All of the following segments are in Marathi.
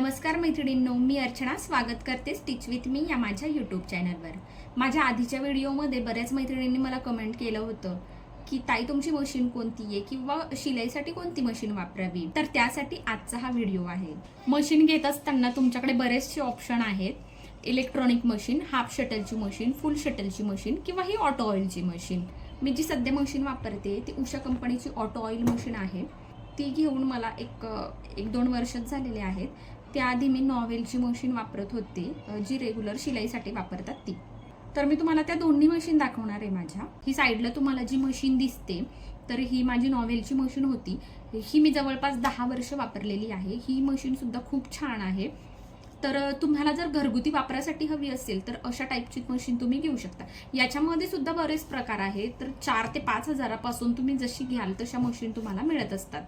नमस्कार मैत्रिणींनो मी अर्चना स्वागत करते स्टिच विथ मी या माझ्या यूट्यूब चॅनलवर माझ्या आधीच्या व्हिडिओमध्ये बऱ्याच मैत्रिणींनी मला कमेंट केलं होतं की ताई तुमची मशीन कोणती आहे? किंवा शिलाईसाठी कोणती मशीन वापरावी? तर त्यासाठी आजचा हा व्हिडिओ आहे. मशीन घेत असताना तुमच्याकडे बरेचसे ऑप्शन आहेत. इलेक्ट्रॉनिक मशीन हाफ शटलची मशीन फुल शटलची मशीन किंवा ही ऑटो ऑइलची मशीन मी जी सध्या मशीन वापरते ती उषा कंपनीची ऑटो ऑइल मशीन आहे. ती घेऊन मला एक एक दोन वर्षच झालेले आहेत. त्याआधी मी नॉवेलची मशीन वापरत होते. जी रेग्युलर शिलाईसाठी वापरतात ती. तर मी तुम्हाला त्या दोन्ही मशीन दाखवणार आहे माझ्या. ही साईडला तुम्हाला जी मशीन दिसते तर ही माझी नॉवेलची मशीन होती. ही मी जवळपास दहा वर्ष वापरलेली आहे. ही मशीनसुद्धा खूप छान आहे. तर तुम्हाला जर घरगुती वापरासाठी हवी असेल तर अशा टाईपची मशीन तुम्ही घेऊ शकता. याच्यामध्ये सुद्धा बरेच प्रकार आहेत. तर चार ते पाच हजारापासून तुम्ही जशी घ्याल तशा मशीन तुम्हाला मिळत असतात.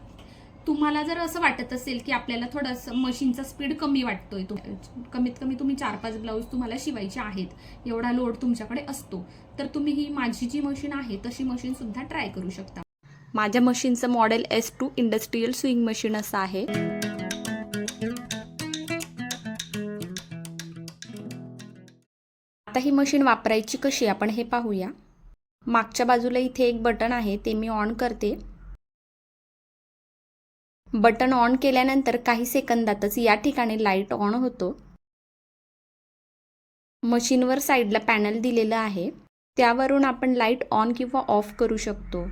तुम्हाला जर असं वाटत असेल की आपल्याला थोडंसं मशीनचा स्पीड कमी वाटतोय तो कमीत कमी तुम्ही चार पाच ब्लाऊज तुम्हाला शिवायचे आहेत एवढा लोड तुमच्याकडे असतो तर तुम्ही ही माझी जी मशीन आहे तशी मशीन सुद्धा ट्राय करू शकता. माझ्या मशीनचं model S two industrial sewing machine असं आहे. आता ही मशीन वापरायची कशी आपण हे पाहूया. मागच्या बाजूला इथे एक बटन आहे ते मी ऑन करते. बटन ऑन केल्यानंतर काही सेकंदातच या ठिकाणी लाइट ऑन होतो. मशीनवर साईडला पॅनल दिलेलं आहे. त्यावरून आपण लाइट ऑन किंवा ऑफ करू शकतो.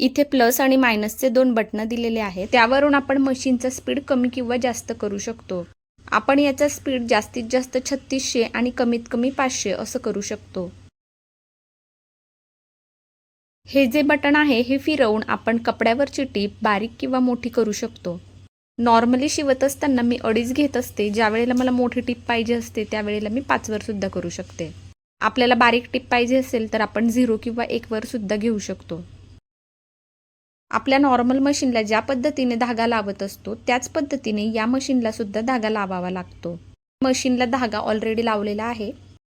इथे प्लस आणि मायनसचे दोन बटणं दिलेले आहे त्यावरून आपण मशीनचा स्पीड कमी किंवा जास्त करू शकतो. आपण याचा स्पीड जास्तीत जास्त छत्तीसशे आणि कमीत कमी पाचशे असं करू शकतो. हे जे बटन आहे हे फिरवून आपण कपड्यावरची टीप बारीक किंवा मोठी करू शकतो. नॉर्मली शिवत असताना मी अडीच घेत असते. ज्या वेळेला मला मोठी टीप पाहिजे असते त्यावेळेला मी पाचवर सुद्धा करू शकते. आपल्याला बारीक टीप पाहिजे असेल तर आपण झिरो किंवा एकवर सुद्धा घेऊ शकतो. आपल्या नॉर्मल मशीनला ज्या पद्धतीने धागा लावत असतो त्याच पद्धतीने या मशीनला सुद्धा धागा लावावा लागतो. मशीनला धागा ऑलरेडी लावलेला आहे.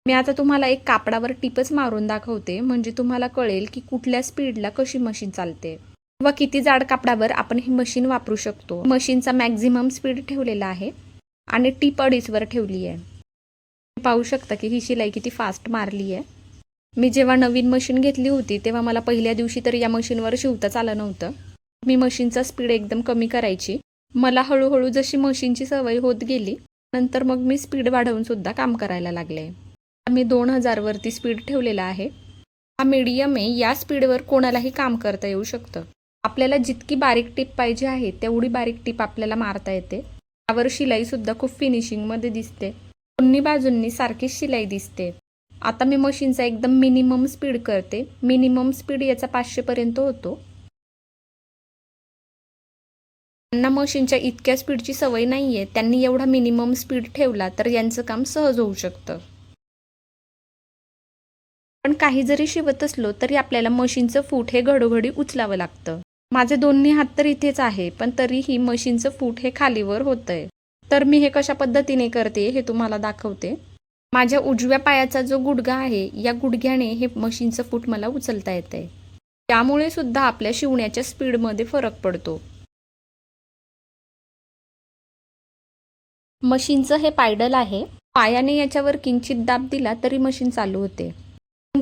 मी आता तुम्हाला एक कापडावर टिपच मारून दाखवते. म्हणजे तुम्हाला कळेल की कुठल्या स्पीडला कशी मशीन चालते. किंवा किती जाड कापडावर आपण ही मशीन वापरू शकतो. मशीनचा मॅक्झिमम स्पीड ठेवलेला आहे आणि टीप अडीचवर ठेवली आहे. पाहू शकता की ही शिलाई किती फास्ट मारली आहे. मी जेव्हा नवीन मशीन घेतली होती तेव्हा मला पहिल्या दिवशी तर या मशीनवर शिवताच आलं नव्हतं. मी मशीनचा स्पीड एकदम कमी करायची. मला हळूहळू जशी मशीनची सवय होत गेली नंतर मग मी स्पीड वाढवून सुद्धा काम करायला लागले. मी दोन हजारवरती स्पीड ठेवलेला आहे. हा मीडियम आहे या स्पीडवर कोणालाही काम करता येऊ शकतं. आपल्याला जितकी बारीक टीप पाहिजे आहे तेवढी बारीक टीप आपल्याला मारता येते. त्यावर शिलाईसुद्धा खूप फिनिशिंगमध्ये दिसते. दोन्ही बाजूंनी सारखीच शिलाई दिसते. आता मी मशीनचा एकदम मिनिमम स्पीड करते. मिनिमम स्पीड याचा पाचशेपर्यंत होतो. त्यांना मशीनच्या इतक्या स्पीडची सवय नाही आहे त्यांनी एवढा मिनिमम स्पीड ठेवला तर यांचं काम सहज होऊ शकतं. पण काही जरी शिवत असलो तरी आपल्याला मशीनचं फूट हे घडोघडी उचलावं लागतं. माझे दोन्ही हात तर इथेच आहे पण तरीही मशीनचं फूट हे खालीवर होतंय. तर मी हे कशा पद्धतीने करते हे तुम्हाला दाखवते. माझ्या उजव्या पायाचा जो गुडघा आहे या गुडघ्याने हे मशीनचं फूट मला उचलता येतंय. त्यामुळे सुद्धा आपल्या शिवण्याच्या स्पीडमध्ये फरक पडतो. मशीनचं हे पायडल आहे. पायाने याच्यावर किंचित दाब दिला तरी मशीन चालू होते.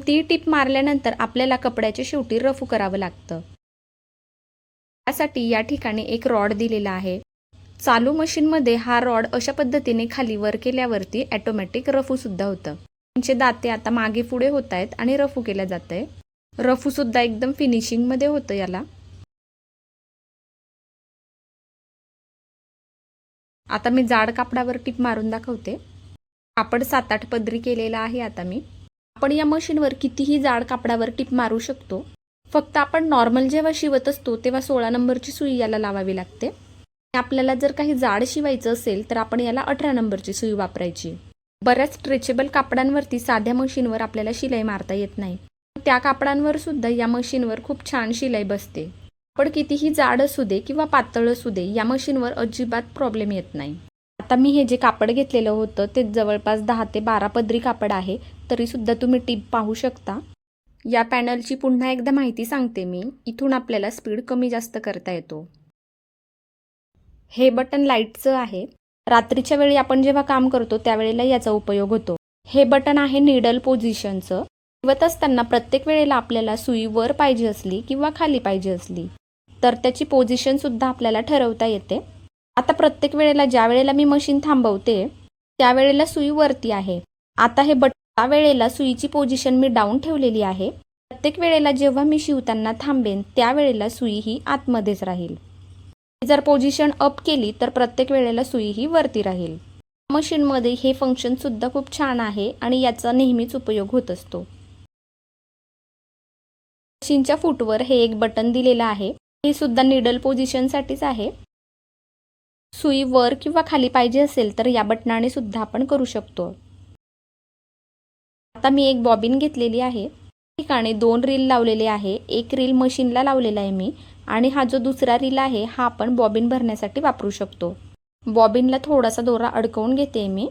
ती टीप मारल्यानंतर आपल्याला कपड्याच्या शेवटी रफू करावं लागतं. त्यासाठी या ठिकाणी एक रॉड दिलेला आहे. चालू मशीनमध्ये हा रॉड अशा पद्धतीने खाली वर केल्यावरती ॲटोमॅटिक रफूसुद्धा होतं. तुमचे दाते आता मागे पुढे होत आहेत आणि रफू केल्या जात आहे रफूसुद्धा एकदम फिनिशिंगमध्ये होतं याला. आता मी जाड कापडावर टीप मारून दाखवते. कापड सात आठ पदरी केलेला आहे आता मी. आपण या मशीनवर कितीही जाड कापडावर टिप मारू शकतो. फक्त आपण नॉर्मल जेव्हा शिवत असतो तेव्हा सोळा नंबरची सुई याला लावावी लागते. आपल्याला जर काही जाड शिवायचं असेल तर आपण याला अठरा नंबरची सुई वापरायची. बऱ्याच स्ट्रेचेबल कापडांवरती साध्या मशीनवर आपल्याला शिलाई मारता येत नाही. त्या कापडांवर सुद्धा या मशीनवर खूप छान शिलाई बसते. पण कितीही जाड असू दे किंवा पातळ असू दे या मशीनवर अजिबात प्रॉब्लेम येत नाही. आता मी हे जे कापड घेतलेलं होतं ते जवळपास दहा ते बारा पदरी कापड आहे. तरीसुद्धा तुम्ही टीप पाहू शकता. या पॅनलची पुन्हा एकदा माहिती सांगते मी. इथून आपल्याला स्पीड कमी जास्त करता येतो. हे बटन लाईटचं आहे. रात्रीच्या वेळी आपण जेव्हा काम करतो त्यावेळेला याचा उपयोग होतो. हे बटन आहे निडल पोझिशनचं. शिवत असताना प्रत्येक वेळेला आपल्याला सुई वर पाहिजे असली किंवा खाली पाहिजे असली तर त्याची पोझिशन सुद्धा आपल्याला ठरवता येते. आता प्रत्येक वेळेला ज्या वेळेला मी मशीन थांबवते त्यावेळेला सुई वरती आहे. आता हे बट त्या वेळेला सुईची पोझिशन मी डाऊन ठेवलेली आहे. प्रत्येक वेळेला जेव्हा मी शिवताना थांबेन त्यावेळेला सुई ही आतमध्येच राहील. जर पोझिशन अप केली तर प्रत्येक वेळेला सुई ही वरती राहील. मशीनमध्ये हे फंक्शन सुद्धा खूप छान आहे आणि याचा नेहमीच उपयोग होत असतो. मशीनच्या फूटवर हे एक बटन दिलेलं आहे. हे सुद्धा निडल पोझिशनसाठीच आहे. सुई वर किंवा खाली पाहिजे असेल तर या बटनाने सुद्धा आपण करू शकतो. आता मी एक बॉबिन घेतलेली आहे. ठिकाणी दोन रील लावलेले आहे. एक रील मशीनला लावलेला आहे मी आणि हा जो दुसरा रील आहे हा आपण बॉबिन भरण्यासाठी वापरू शकतो. बॉबिनला थोडासा दोरा अडकवून घेते मी.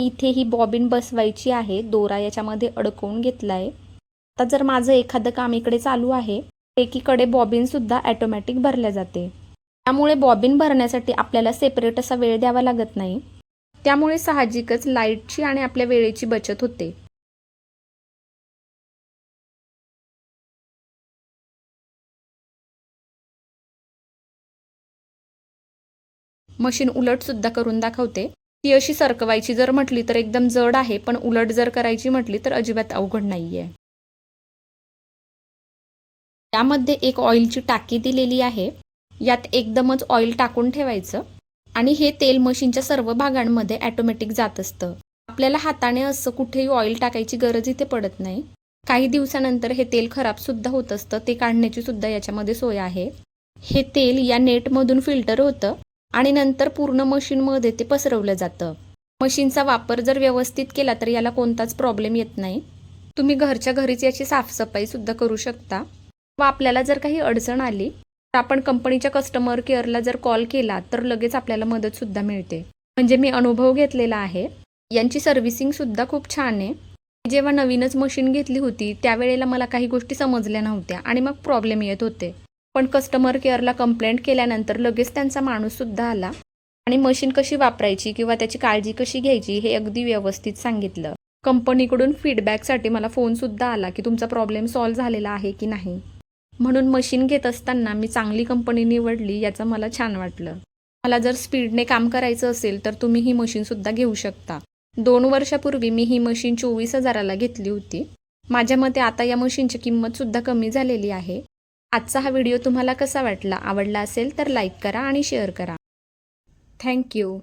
इथे ही बॉबिन बसवायची आहे. दोरा याच्यामध्ये अडकवून घेतला आहे आता जर माझं एखादं काम इकडे चालू आहे एकीकडे बॉबिनसुद्धा ॲटोमॅटिक भरल्या जाते. त्यामुळे बॉबिन भरण्यासाठी आपल्याला सेपरेट असा वेळ द्यावा लागत नाही. त्यामुळे साहजिकच लाईटची आणि आपल्या वेळेची बचत होते. मशीन उलट सुद्धा करून दाखवते. ती अशी सरकवायची जर म्हटली तर एकदम जड आहे पण उलट जर करायची म्हटली तर अजिबात अवघड नाहीये. यामध्ये एक ऑइलची टाकी दिलेली आहे. यात एकदमच ऑइल टाकून ठेवायचं आणि हे तेल मशीनच्या सर्व भागांमध्ये ॲटोमॅटिक जात असतं. आपल्याला हाताने असं कुठेही ऑइल टाकायची गरज इथे पडत नाही. काही दिवसानंतर हे तेल खराब सुद्धा होत असतं. ते काढण्याची सुद्धा याच्यामध्ये सोय आहे. हे तेल या नेटमधून फिल्टर होतं. आणि नंतर पूर्ण मशीनमध्ये ते पसरवलं जातं. मशीनचा वापर जर व्यवस्थित केला तर याला कोणताच प्रॉब्लेम येत नाही. तुम्ही घरच्या घरीच याची साफसफाई सुद्धा करू शकता. व आपल्याला जर काही अडचण आली तर आपण कंपनीच्या कस्टमर केअरला जर कॉल केला तर लगेच आपल्याला मदतसुद्धा मिळते. म्हणजे मी अनुभव घेतलेला आहे. यांची सर्व्हिसिंगसुद्धा खूप छान आहे. जेव्हा नवीनच मशीन घेतली होती त्यावेळेला मला काही गोष्टी समजल्या नव्हत्या आणि मग प्रॉब्लेम येत होते. पण कस्टमर केअरला कंप्लेंट केल्यानंतर लगेच त्यांचा माणूससुद्धा आला. आणि मशीन कशी वापरायची किंवा त्याची काळजी कशी घ्यायची हे अगदी व्यवस्थित सांगितलं. कंपनीकडून फीडबॅकसाठी मला फोनसुद्धा आला की तुमचा प्रॉब्लेम सॉल्व्ह झालेला आहे की नाही. म्हणून मशीन घेत असताना मी चांगली कंपनी निवडली याचं मला छान वाटलं. मला जर स्पीडने काम करायचं असेल तर तुम्ही ही मशीनसुद्धा घेऊ शकता. दोन वर्षापूर्वी मी ही मशीन चोवीस हजाराला घेतली होती. माझ्या मते आता या मशीनची किंमतसुद्धा कमी झालेली आहे. आजचा हा व्हिडिओ तुम्हाला कसा वाटला आवडला असेल तर लाईक करा आणि शेअर करा. थँक्यू